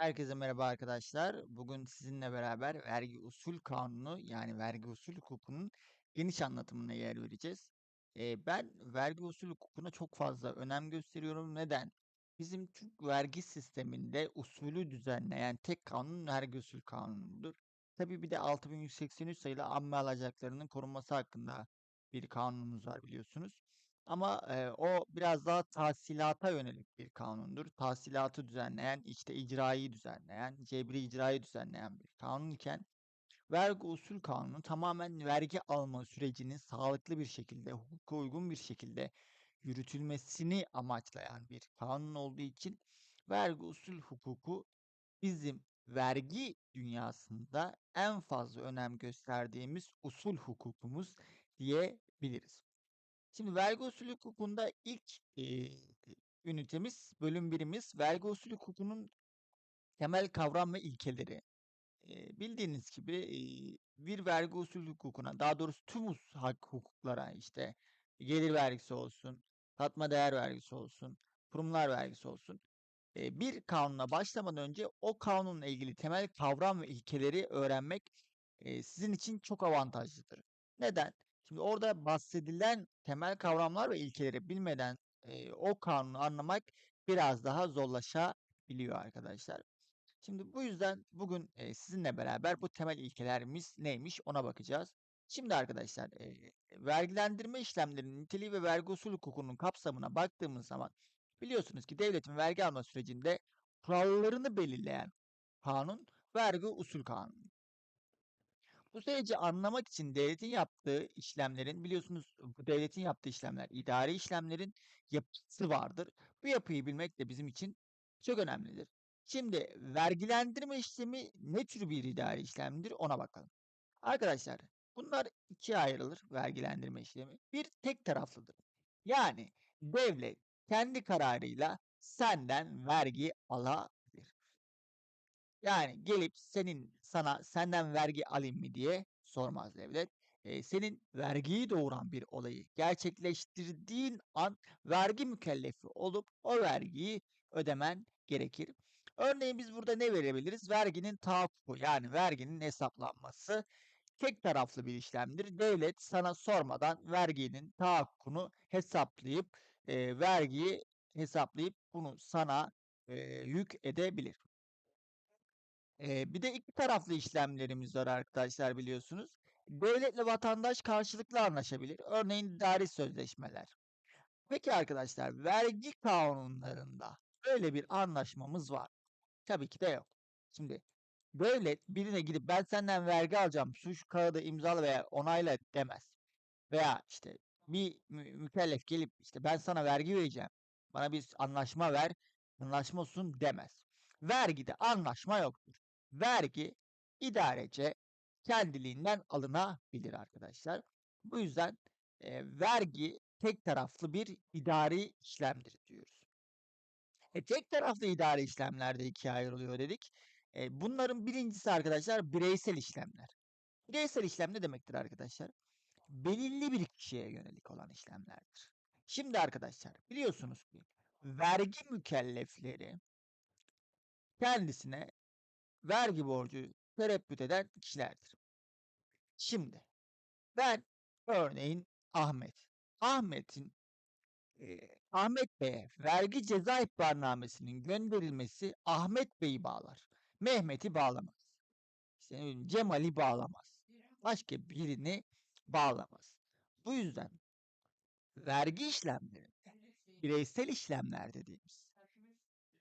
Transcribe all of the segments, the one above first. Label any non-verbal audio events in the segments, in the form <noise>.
Herkese merhaba arkadaşlar. Bugün sizinle beraber vergi usul kanunu yani vergi usul hukukunun geniş anlatımına yer vereceğiz. Ee, ben vergi usul hukukuna çok fazla önem gösteriyorum. Neden? Bizim Türk vergi sisteminde usulü düzenleyen tek kanun vergi usul kanunudur. Tabii bir de 6183 sayılı amme alacaklarının korunması hakkında bir kanunumuz var biliyorsunuz. Ama e, o biraz daha tahsilata yönelik bir kanundur. Tahsilatı düzenleyen, işte icrayı düzenleyen, cebri icrayı düzenleyen bir kanun iken vergi usul kanunu tamamen vergi alma sürecinin sağlıklı bir şekilde, hukuka uygun bir şekilde yürütülmesini amaçlayan bir kanun olduğu için vergi usul hukuku bizim vergi dünyasında en fazla önem gösterdiğimiz usul hukukumuz diyebiliriz. Şimdi vergi usulü hukukunda ilk e, ünitemiz, bölüm birimiz vergi usulü hukukunun temel kavram ve ilkeleri. E, bildiğiniz gibi e, bir vergi usulü hukukuna, daha doğrusu tüm hak hukuklara işte gelir vergisi olsun, katma değer vergisi olsun, kurumlar vergisi olsun. E, bir kanuna başlamadan önce o kanunla ilgili temel kavram ve ilkeleri öğrenmek e, sizin için çok avantajlıdır. Neden? Şimdi orada bahsedilen temel kavramlar ve ilkeleri bilmeden e, o kanunu anlamak biraz daha zorlaşabiliyor arkadaşlar. Şimdi bu yüzden bugün e, sizinle beraber bu temel ilkelerimiz neymiş ona bakacağız. Şimdi arkadaşlar e, vergilendirme işlemlerinin niteliği ve vergi usul hukukunun kapsamına baktığımız zaman biliyorsunuz ki devletin vergi alma sürecinde kurallarını belirleyen kanun vergi usul kanunu. Bu süreci anlamak için devletin yaptığı işlemlerin biliyorsunuz bu devletin yaptığı işlemler idari işlemlerin yapısı vardır. Bu yapıyı bilmek de bizim için çok önemlidir. Şimdi vergilendirme işlemi ne tür bir idari işlemdir ona bakalım. Arkadaşlar bunlar ikiye ayrılır vergilendirme işlemi. Bir tek taraflıdır. Yani devlet kendi kararıyla senden vergi alabilir. Yani gelip senin sana senden vergi alayım mı diye sormaz devlet. E, senin vergiyi doğuran bir olayı gerçekleştirdiğin an vergi mükellefi olup o vergiyi ödemen gerekir. Örneğin biz burada ne verebiliriz? Verginin tahakkuku yani verginin hesaplanması tek taraflı bir işlemdir. Devlet sana sormadan verginin tahakkukunu hesaplayıp e, vergiyi hesaplayıp bunu sana e, yük edebilir. Ee, bir de iki taraflı işlemlerimiz var arkadaşlar biliyorsunuz. Devletle vatandaş karşılıklı anlaşabilir. Örneğin idari sözleşmeler. Peki arkadaşlar vergi kanunlarında böyle bir anlaşmamız var. Tabii ki de yok. Şimdi devlet birine gidip ben senden vergi alacağım şu, şu kağıdı imzala veya onayla demez. Veya işte bir mü- mükellef gelip işte ben sana vergi vereceğim. Bana bir anlaşma ver. Anlaşma olsun demez. Vergide anlaşma yoktur vergi idarece kendiliğinden alınabilir arkadaşlar. Bu yüzden e, vergi tek taraflı bir idari işlemdir diyoruz. E, tek taraflı idari işlemlerde ikiye ayrılıyor dedik. E, bunların birincisi arkadaşlar bireysel işlemler. Bireysel işlem ne demektir arkadaşlar? Belirli bir kişiye yönelik olan işlemlerdir. Şimdi arkadaşlar biliyorsunuz ki vergi mükellefleri kendisine vergi borcu tereddüt eden kişilerdir. Şimdi ben örneğin Ahmet. Ahmet'in e, Ahmet Bey'e vergi ceza ihbarnamesinin gönderilmesi Ahmet Bey'i bağlar. Mehmet'i bağlamaz. İşte Cemal'i bağlamaz. Başka birini bağlamaz. Bu yüzden vergi işlemlerinde bireysel işlemler dediğimiz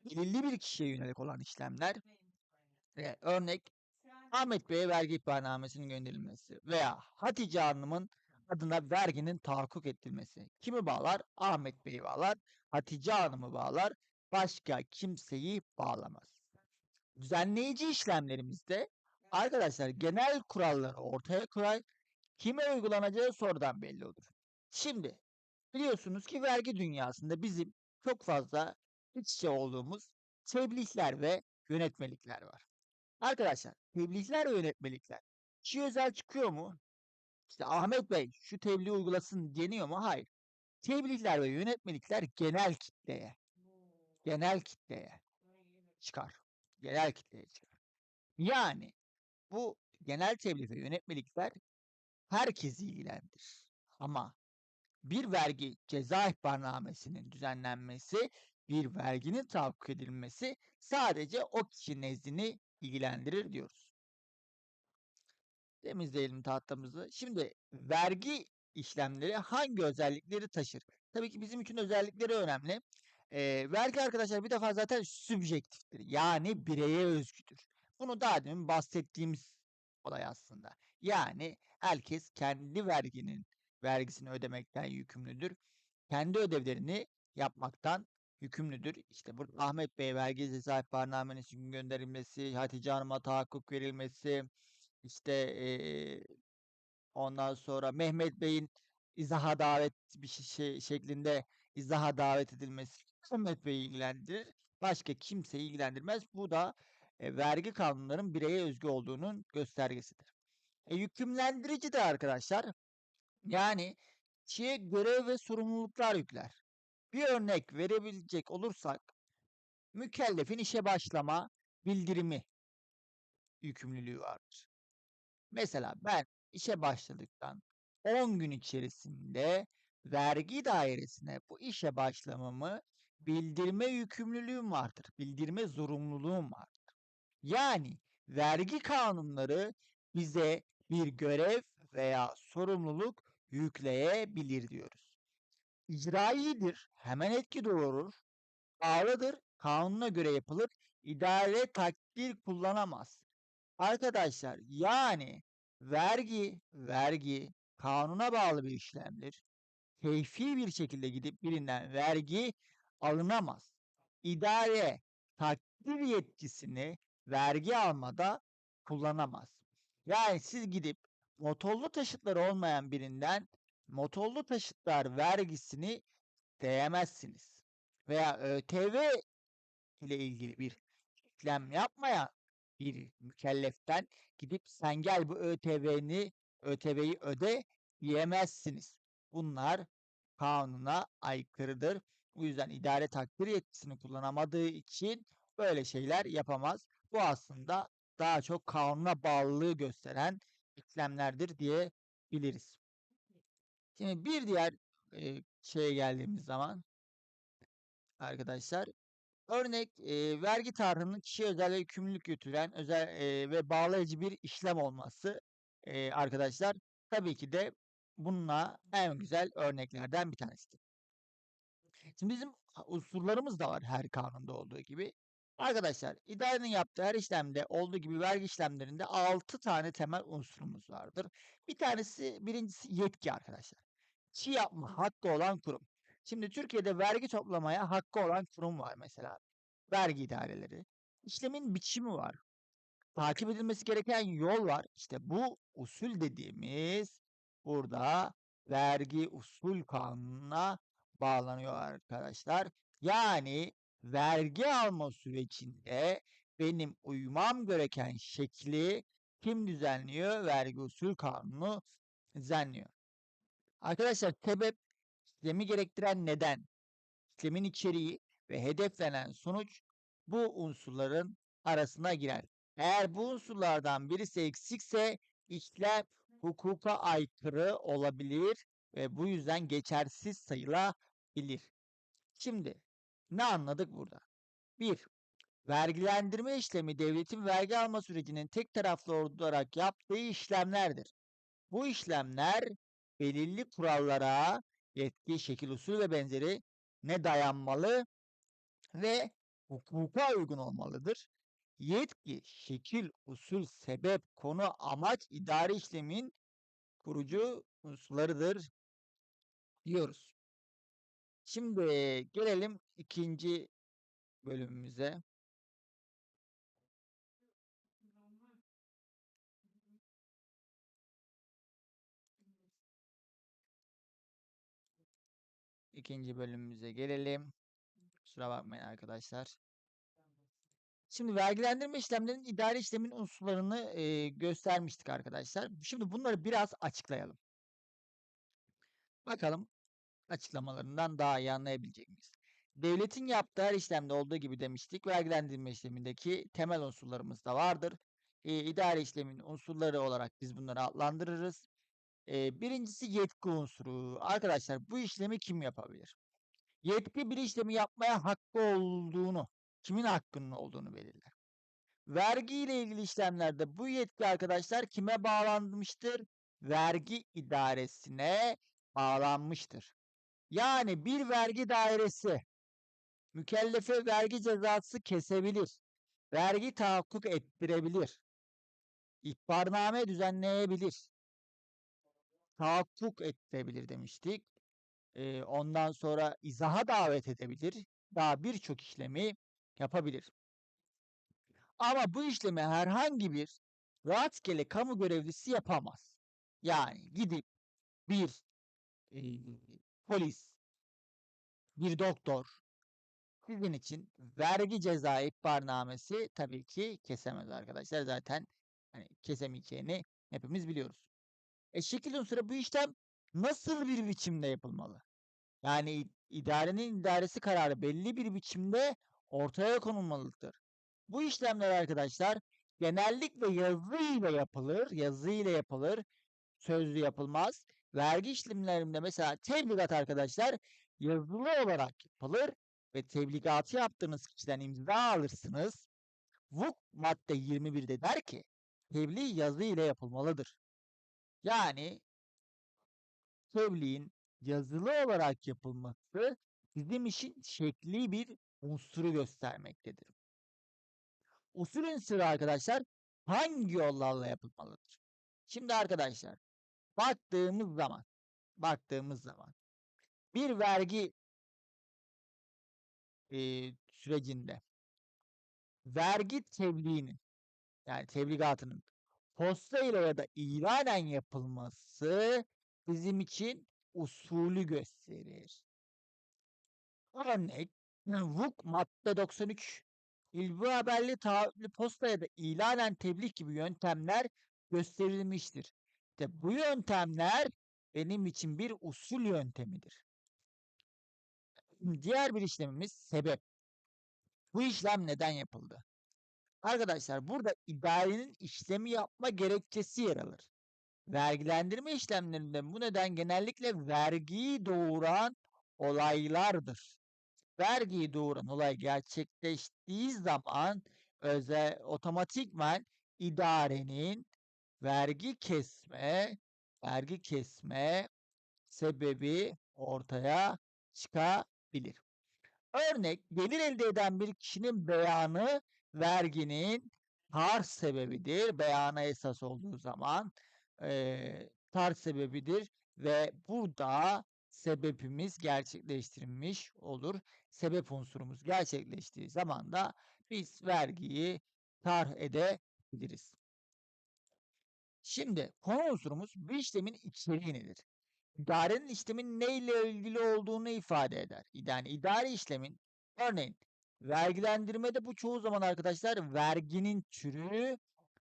belirli bir kişiye yönelik olan işlemler e, örnek Ahmet Bey'e vergi ihbarnamesinin gönderilmesi veya Hatice Hanım'ın adına verginin tahakkuk ettirilmesi. Kimi bağlar? Ahmet Bey'i bağlar. Hatice Hanım'ı bağlar. Başka kimseyi bağlamaz. Düzenleyici işlemlerimizde arkadaşlar genel kuralları ortaya koyar. Kime uygulanacağı sonradan belli olur. Şimdi biliyorsunuz ki vergi dünyasında bizim çok fazla iç içe olduğumuz tebliğler ve yönetmelikler var. Arkadaşlar tebliğler ve yönetmelikler kişi özel çıkıyor mu? İşte Ahmet Bey şu tebliği uygulasın deniyor mu? Hayır. Tebliğler ve yönetmelikler genel kitleye genel kitleye çıkar. genel kitleye çıkar. Yani bu genel tebliğ ve yönetmelikler herkesi ilgilendirir. Ama bir vergi ceza ihbarnamesinin düzenlenmesi, bir verginin tahakkuk edilmesi sadece o kişi nezdini ilgilendirir diyoruz. Temizleyelim tahtamızı. Şimdi vergi işlemleri hangi özellikleri taşır? Tabii ki bizim için özellikleri önemli. Ee, vergi arkadaşlar bir defa zaten sübjektiftir. Yani bireye özgüdür. Bunu daha demin bahsettiğimiz olay aslında. Yani herkes kendi verginin vergisini ödemekten yükümlüdür. Kendi ödevlerini yapmaktan yükümlüdür. İşte burada Ahmet Bey vergi ceza ihbarnamesinin gönderilmesi, Hatice Hanım'a tahakkuk verilmesi, işte eee, ondan sonra Mehmet Bey'in izaha davet bir şey, şey şeklinde izaha davet edilmesi <laughs> Mehmet Bey'i ilgilendirir. Başka kimseyi ilgilendirmez. Bu da e, vergi kanunlarının bireye özgü olduğunun göstergesidir. E, yükümlendirici de arkadaşlar yani kişiye görev ve sorumluluklar yükler. Bir örnek verebilecek olursak mükellefin işe başlama bildirimi yükümlülüğü vardır. Mesela ben işe başladıktan 10 gün içerisinde vergi dairesine bu işe başlamamı bildirme yükümlülüğüm vardır. Bildirme zorunluluğum vardır. Yani vergi kanunları bize bir görev veya sorumluluk yükleyebilir diyoruz. İcraidir, hemen etki doğurur, ağırdır, kanuna göre yapılır, idare takdir kullanamaz. Arkadaşlar yani vergi, vergi kanuna bağlı bir işlemdir. Keyfi bir şekilde gidip birinden vergi alınamaz. İdare takdir yetkisini vergi almada kullanamaz. Yani siz gidip motorlu taşıtları olmayan birinden motorlu taşıtlar vergisini değemezsiniz. Veya ÖTV ile ilgili bir işlem yapmayan bir mükelleften gidip sen gel bu ÖTV'ni ÖTV'yi öde diyemezsiniz. Bunlar kanuna aykırıdır. Bu yüzden idare takdir yetkisini kullanamadığı için böyle şeyler yapamaz. Bu aslında daha çok kanuna bağlılığı gösteren işlemlerdir diyebiliriz. Şimdi bir diğer e, şeye geldiğimiz zaman arkadaşlar örnek e, vergi tarihinin kişiye özel yükümlülük götüren özel e, ve bağlayıcı bir işlem olması e, arkadaşlar tabii ki de bununla en güzel örneklerden bir tanesidir. Şimdi bizim unsurlarımız da var her kanunda olduğu gibi. Arkadaşlar idarenin yaptığı her işlemde olduğu gibi vergi işlemlerinde 6 tane temel unsurumuz vardır. Bir tanesi birincisi yetki arkadaşlar. Çi yapma hakkı olan kurum. Şimdi Türkiye'de vergi toplamaya hakkı olan kurum var mesela. Vergi idareleri. İşlemin biçimi var. Takip edilmesi gereken yol var. İşte bu usul dediğimiz burada vergi usul kanununa bağlanıyor arkadaşlar. Yani vergi alma sürecinde benim uymam gereken şekli kim düzenliyor? Vergi usul kanunu düzenliyor. Arkadaşlar sebep işlemi gerektiren neden, işlemin içeriği ve hedeflenen sonuç bu unsurların arasına girer. Eğer bu unsurlardan birisi eksikse işlem hukuka aykırı olabilir ve bu yüzden geçersiz sayılabilir. Şimdi ne anladık burada? 1. Vergilendirme işlemi devletin vergi alma sürecinin tek taraflı olarak yaptığı işlemlerdir. Bu işlemler belirli kurallara, yetki, şekil, usul ve benzeri ne dayanmalı ve hukuka uygun olmalıdır. Yetki, şekil, usul, sebep, konu, amaç idari işlemin kurucu unsurlarıdır diyoruz. Şimdi gelelim ikinci bölümümüze. İkinci bölümümüze gelelim. Kusura bakmayın arkadaşlar. Şimdi vergilendirme işlemlerinin idari işlemin unsurlarını e, göstermiştik arkadaşlar. Şimdi bunları biraz açıklayalım. Bakalım açıklamalarından daha iyi anlayabilecek miyiz? devletin yaptığı her işlemde olduğu gibi demiştik. Vergilendirme işlemindeki temel unsurlarımız da vardır. E, idare işlemin unsurları olarak biz bunları adlandırırız. E, birincisi yetki unsuru. Arkadaşlar bu işlemi kim yapabilir? Yetki bir işlemi yapmaya hakkı olduğunu, kimin hakkının olduğunu belirler. Vergi ile ilgili işlemlerde bu yetki arkadaşlar kime bağlanmıştır? Vergi idaresine bağlanmıştır. Yani bir vergi dairesi mükellefe vergi cezası kesebilir. Vergi tahakkuk ettirebilir. İhbarname düzenleyebilir. Tahakkuk ettirebilir demiştik. Ee, ondan sonra izaha davet edebilir. Daha birçok işlemi yapabilir. Ama bu işlemi herhangi bir rastgele kamu görevlisi yapamaz. Yani gidip bir e, polis, bir doktor sizin için vergi ceza ihbarnamesi tabii ki kesemez arkadaşlar. Zaten hani kesemeyeceğini hepimiz biliyoruz. E şekil unsuru bu işlem nasıl bir biçimde yapılmalı? Yani idarenin idaresi kararı belli bir biçimde ortaya konulmalıdır. Bu işlemler arkadaşlar genellikle yazı ile yapılır. Yazı ile yapılır. Sözlü yapılmaz. Vergi işlemlerinde mesela tebligat arkadaşlar yazılı olarak yapılır ve tebligatı yaptığınız kişiden imza alırsınız. VUK madde 21'de der ki tebliğ yazı ile yapılmalıdır. Yani tebliğin yazılı olarak yapılması bizim işin şekli bir unsuru göstermektedir. Usulün sırrı arkadaşlar hangi yollarla yapılmalıdır? Şimdi arkadaşlar baktığımız zaman baktığımız zaman bir vergi e, sürecinde vergi tebliğinin yani tebligatının posta ile ya da ilanen yapılması bizim için usulü gösterir. Örnek VUK madde 93 İlbu haberli taahhütlü posta ya da ilanen tebliğ gibi yöntemler gösterilmiştir. İşte bu yöntemler benim için bir usul yöntemidir. Diğer bir işlemimiz sebep. Bu işlem neden yapıldı? Arkadaşlar burada idarenin işlemi yapma gerekçesi yer alır. Vergilendirme işlemlerinde bu neden genellikle vergiyi doğuran olaylardır. Vergiyi doğuran olay gerçekleştiği zaman özel otomatikman idarenin vergi kesme vergi kesme sebebi ortaya çıkabilir. Örnek gelir elde eden bir kişinin beyanı verginin tarz sebebidir. Beyana esas olduğu zaman e, tarz sebebidir ve burada sebebimiz gerçekleştirilmiş olur. Sebep unsurumuz gerçekleştiği zaman da biz vergiyi tarh edebiliriz. Şimdi konu unsurumuz bu işlemin içeriği nedir? İdarenin işlemin ne ile ilgili olduğunu ifade eder. Yani idari işlemin örneğin vergilendirmede bu çoğu zaman arkadaşlar verginin türü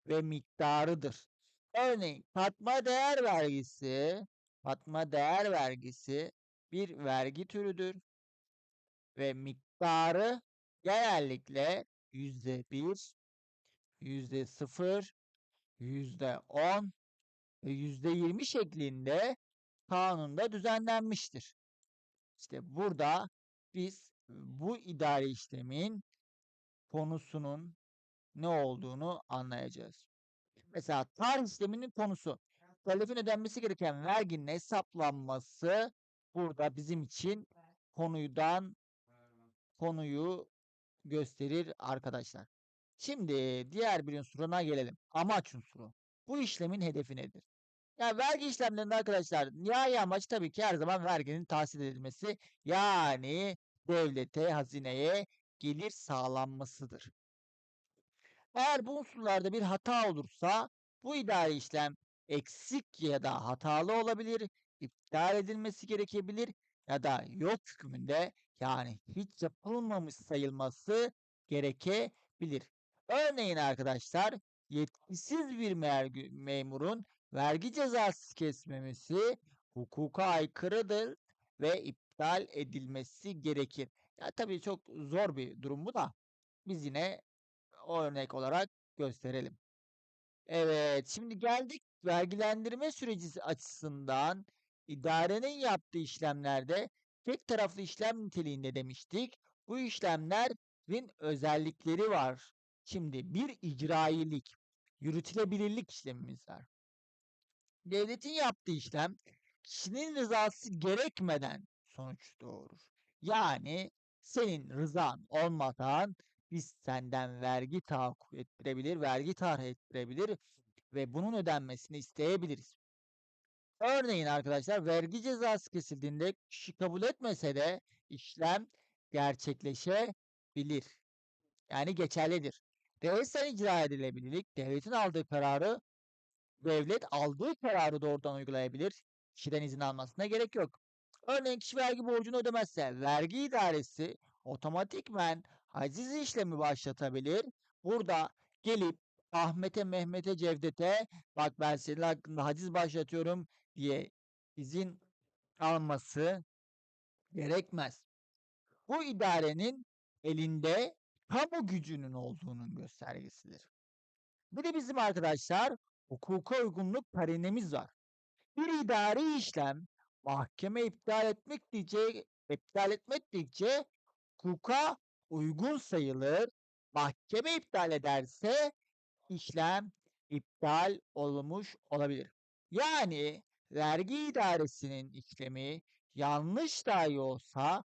ve miktarıdır. Örneğin katma değer vergisi, katma değer vergisi bir vergi türüdür ve miktarı genellikle yüzde bir, yüzde sıfır, yüzde on ve yüzde yirmi şeklinde kanunda düzenlenmiştir. İşte burada biz bu idari işlemin konusunun ne olduğunu anlayacağız. Mesela tarih işleminin konusu. Müellifin ödenmesi gereken verginin hesaplanması burada bizim için konudan konuyu gösterir arkadaşlar. Şimdi diğer bir unsuruna gelelim. Amaç unsuru. Bu işlemin hedefi nedir? Yani vergi işlemlerinde arkadaşlar nihai amaç tabii ki her zaman verginin tahsil edilmesi. Yani devlete, hazineye gelir sağlanmasıdır. Eğer bu unsurlarda bir hata olursa bu idari işlem eksik ya da hatalı olabilir, iptal edilmesi gerekebilir ya da yok hükmünde yani hiç yapılmamış sayılması gerekebilir. Örneğin arkadaşlar yetkisiz bir memurun vergi cezası kesmemesi hukuka aykırıdır ve iptal edilmesi gerekir. Ya tabii çok zor bir durum bu da biz yine o örnek olarak gösterelim. Evet, şimdi geldik vergilendirme süreci açısından idarenin yaptığı işlemlerde tek taraflı işlem niteliğinde demiştik. Bu işlemlerin özellikleri var. Şimdi bir icrailik, yürütülebilirlik işlemimiz var. Devletin yaptığı işlem kişinin rızası gerekmeden sonuç doğurur. Yani senin rızan olmadan biz senden vergi tahakkuk ettirebilir, vergi tarih ettirebilir ve bunun ödenmesini isteyebiliriz. Örneğin arkadaşlar vergi cezası kesildiğinde kişi kabul etmese de işlem gerçekleşebilir. Yani geçerlidir. Reisten icra edilebilirlik, devletin aldığı kararı devlet aldığı kararı doğrudan uygulayabilir. Kişiden izin almasına gerek yok. Örneğin kişi vergi borcunu ödemezse vergi idaresi otomatikmen haciz işlemi başlatabilir. Burada gelip Ahmet'e, Mehmet'e, Cevdet'e bak ben senin hakkında haciz başlatıyorum diye izin alması gerekmez. Bu idarenin elinde kamu gücünün olduğunun göstergesidir. Bir de bizim arkadaşlar hukuka uygunluk karinemiz var. Bir idari işlem mahkeme iptal etmek diyece iptal etmek diyece hukuka uygun sayılır. Mahkeme iptal ederse işlem iptal olmuş olabilir. Yani vergi idaresinin işlemi yanlış dahi olsa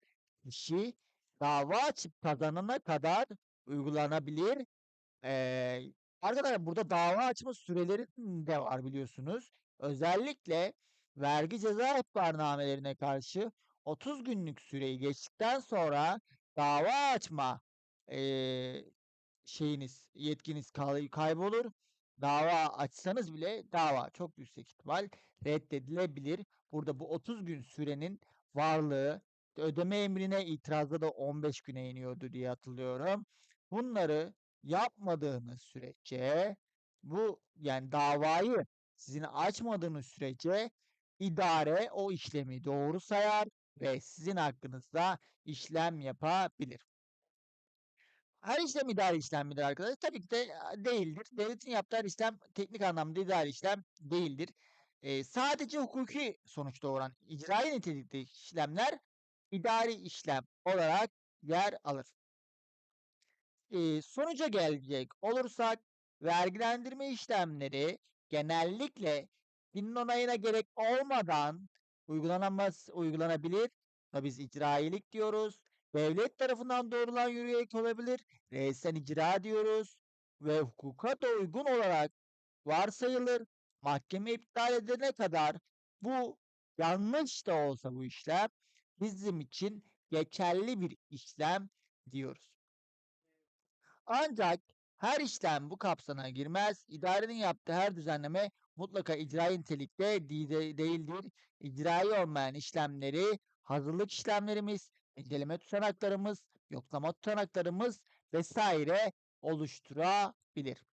kişi dava açıp kazanana kadar uygulanabilir. Ee, arkadaşlar burada dava açma süreleri de var biliyorsunuz. Özellikle vergi ceza ihbarnamelerine karşı 30 günlük süreyi geçtikten sonra dava açma e, şeyiniz, yetkiniz kay- kaybolur. Dava açsanız bile dava çok yüksek ihtimal reddedilebilir. Burada bu 30 gün sürenin varlığı ödeme emrine itirazda da 15 güne iniyordu diye hatırlıyorum. Bunları yapmadığınız sürece bu yani davayı sizin açmadığınız sürece idare o işlemi doğru sayar ve sizin hakkınızda işlem yapabilir. Her işlem idari işlem midir arkadaşlar? Tabii ki de e, değildir. Devletin yaptığı her işlem teknik anlamda idari işlem değildir. Ee, sadece hukuki sonuç doğuran icraî nitelikte işlemler idari işlem olarak yer alır. Ee, sonuca gelecek olursak vergilendirme işlemleri genellikle birinin onayına gerek olmadan uygulanamaz, uygulanabilir. Tabii biz icrailik diyoruz. Devlet tarafından doğrulan yürüyerek olabilir. Reisten icra diyoruz. Ve hukuka da uygun olarak varsayılır. Mahkeme iptal edene kadar bu yanlış da olsa bu işlem bizim için geçerli bir işlem diyoruz. Ancak her işlem bu kapsana girmez. İdarenin yaptığı her düzenleme mutlaka icrai nitelikte de- değildir. İcrai olmayan işlemleri hazırlık işlemlerimiz, inceleme tutanaklarımız, yoklama tutanaklarımız vesaire oluşturabilir.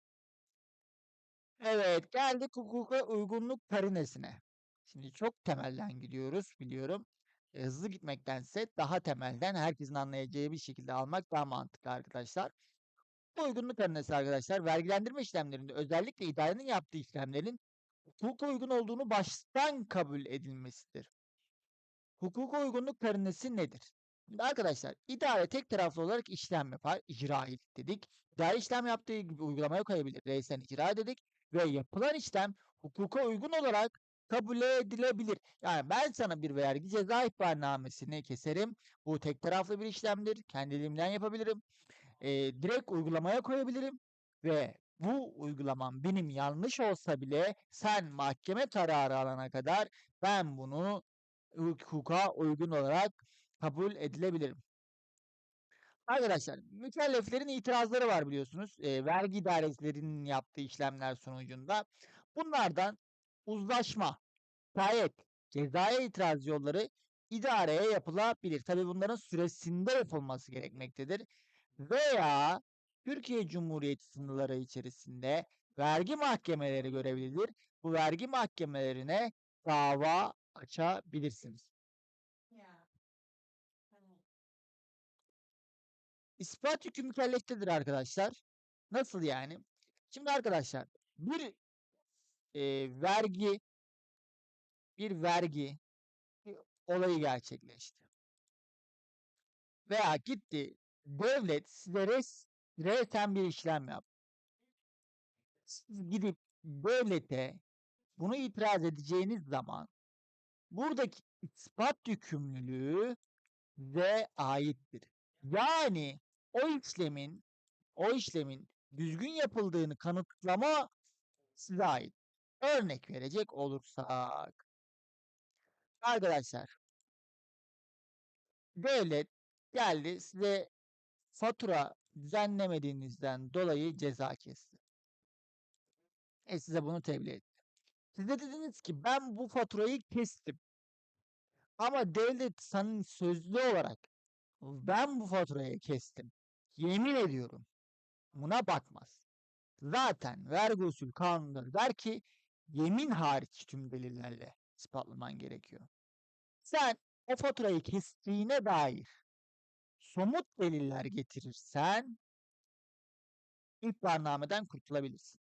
Evet, geldik hukuka uygunluk karinesine. Şimdi çok temelden gidiyoruz biliyorum. E, hızlı gitmektense daha temelden herkesin anlayacağı bir şekilde almak daha mantıklı arkadaşlar. Bu uygunluk karinesi arkadaşlar vergilendirme işlemlerinde özellikle idarenin yaptığı işlemlerin hukuka uygun olduğunu baştan kabul edilmesidir. Hukuka uygunluk karinesi nedir? Şimdi arkadaşlar idare tek taraflı olarak işlem yapar. İcrailik dedik. İdare işlem yaptığı gibi uygulamaya koyabilir. Reisten icra dedik. Ve yapılan işlem hukuka uygun olarak kabul edilebilir. Yani ben sana bir vergi ceza ihbarnamesini keserim. Bu tek taraflı bir işlemdir. Kendi elimden yapabilirim. Ee, direkt uygulamaya koyabilirim. Ve bu uygulamam benim yanlış olsa bile sen mahkeme kararı alana kadar ben bunu hukuka uygun olarak kabul edilebilirim. Arkadaşlar mükelleflerin itirazları var biliyorsunuz. E, vergi idarelerinin yaptığı işlemler sonucunda. Bunlardan uzlaşma, şikayet, cezaya itiraz yolları idareye yapılabilir. Tabi bunların süresinde yapılması gerekmektedir. Veya Türkiye Cumhuriyeti sınırları içerisinde vergi mahkemeleri görevlidir. Bu vergi mahkemelerine dava açabilirsiniz. İspat yükü mükelleftedir arkadaşlar. Nasıl yani? Şimdi arkadaşlar bir e, vergi bir vergi bir olayı gerçekleşti. Veya gitti devlet size res, resen bir işlem yaptı. Siz gidip devlete bunu itiraz edeceğiniz zaman buradaki ispat yükümlülüğü size aittir. Yani o işlemin o işlemin düzgün yapıldığını kanıtlama size ait. Örnek verecek olursak arkadaşlar devlet geldi size fatura düzenlemediğinizden dolayı ceza kesti. E size bunu tebliğ etti. Siz de dediniz ki ben bu faturayı kestim. Ama devlet senin sözlü olarak ben bu faturayı kestim. Yemin ediyorum. Buna bakmaz. Zaten vergi usul kanunları der ki yemin hariç tüm delillerle ispatlaman gerekiyor. Sen o faturayı kestiğine dair somut deliller getirirsen ihbarnameden kurtulabilirsin.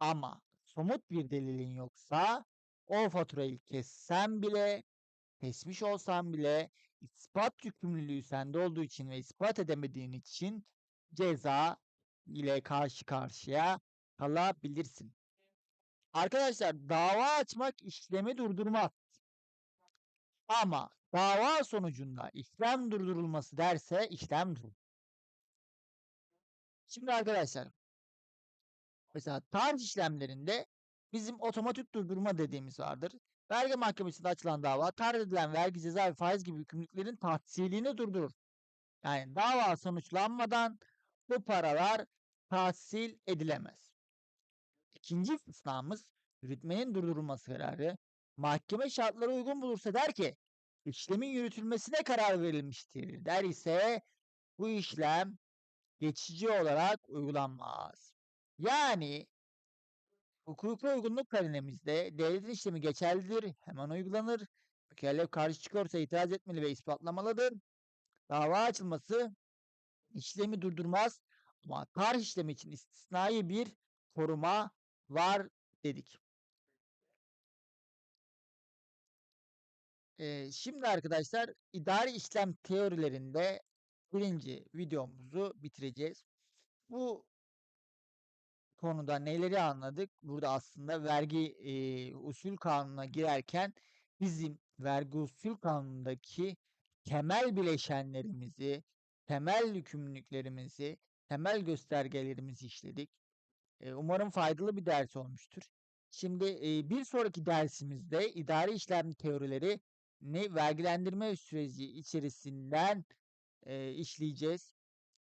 Ama somut bir delilin yoksa o faturayı kessen bile kesmiş olsan bile ispat yükümlülüğü sende olduğu için ve ispat edemediğin için ceza ile karşı karşıya kalabilirsin. Arkadaşlar dava açmak işlemi durdurmaz. Ama dava sonucunda işlem durdurulması derse işlem durur. Şimdi arkadaşlar mesela tarih işlemlerinde bizim otomatik durdurma dediğimiz vardır. Vergi mahkemesinde açılan dava tarih edilen vergi, ceza ve faiz gibi yükümlülüklerin tahsilini durdurur. Yani dava sonuçlanmadan bu paralar tahsil edilemez. İkinci istisnamız yürütmenin durdurulması kararı mahkeme şartları uygun bulursa der ki işlemin yürütülmesine karar verilmiştir. Der ise bu işlem geçici olarak uygulanmaz. Yani hukuki uygunluk karinemizde devletin işlemi geçerlidir, hemen uygulanır. Mükellef karşı çıkıyorsa itiraz etmeli ve ispatlamalıdır. Dava açılması işlemi durdurmaz ama tarih işlemi için istisnai bir koruma var dedik. Şimdi arkadaşlar idari işlem teorilerinde birinci videomuzu bitireceğiz. Bu konuda neleri anladık? Burada aslında vergi e, usul kanununa girerken bizim vergi usul kanunundaki temel bileşenlerimizi, temel yükümlülüklerimizi, temel göstergelerimizi işledik. E, umarım faydalı bir ders olmuştur. Şimdi e, bir sonraki dersimizde idari işlem teorileri ne vergilendirme süreci içerisinden e, işleyeceğiz.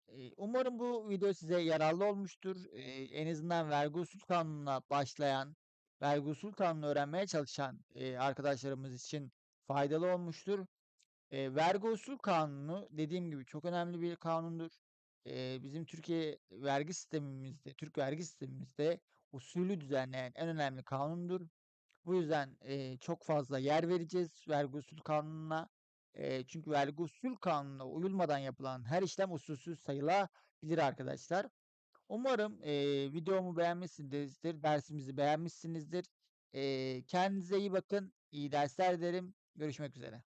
E, umarım bu video size yararlı olmuştur. E, en azından vergi usul kanununa başlayan, vergi usul kanunu öğrenmeye çalışan e, arkadaşlarımız için faydalı olmuştur. E, vergi usul kanunu dediğim gibi çok önemli bir kanundur. E, bizim Türkiye vergi sistemimizde, Türk vergi sistemimizde usulü düzenleyen en önemli kanundur. Bu yüzden e, çok fazla yer vereceğiz vergi usul kanununa. E, çünkü vergi usul kanununa uyulmadan yapılan her işlem usulsüz sayılabilir arkadaşlar. Umarım e, videomu beğenmişsinizdir, dersimizi beğenmişsinizdir. E, kendinize iyi bakın, iyi dersler dilerim. Görüşmek üzere.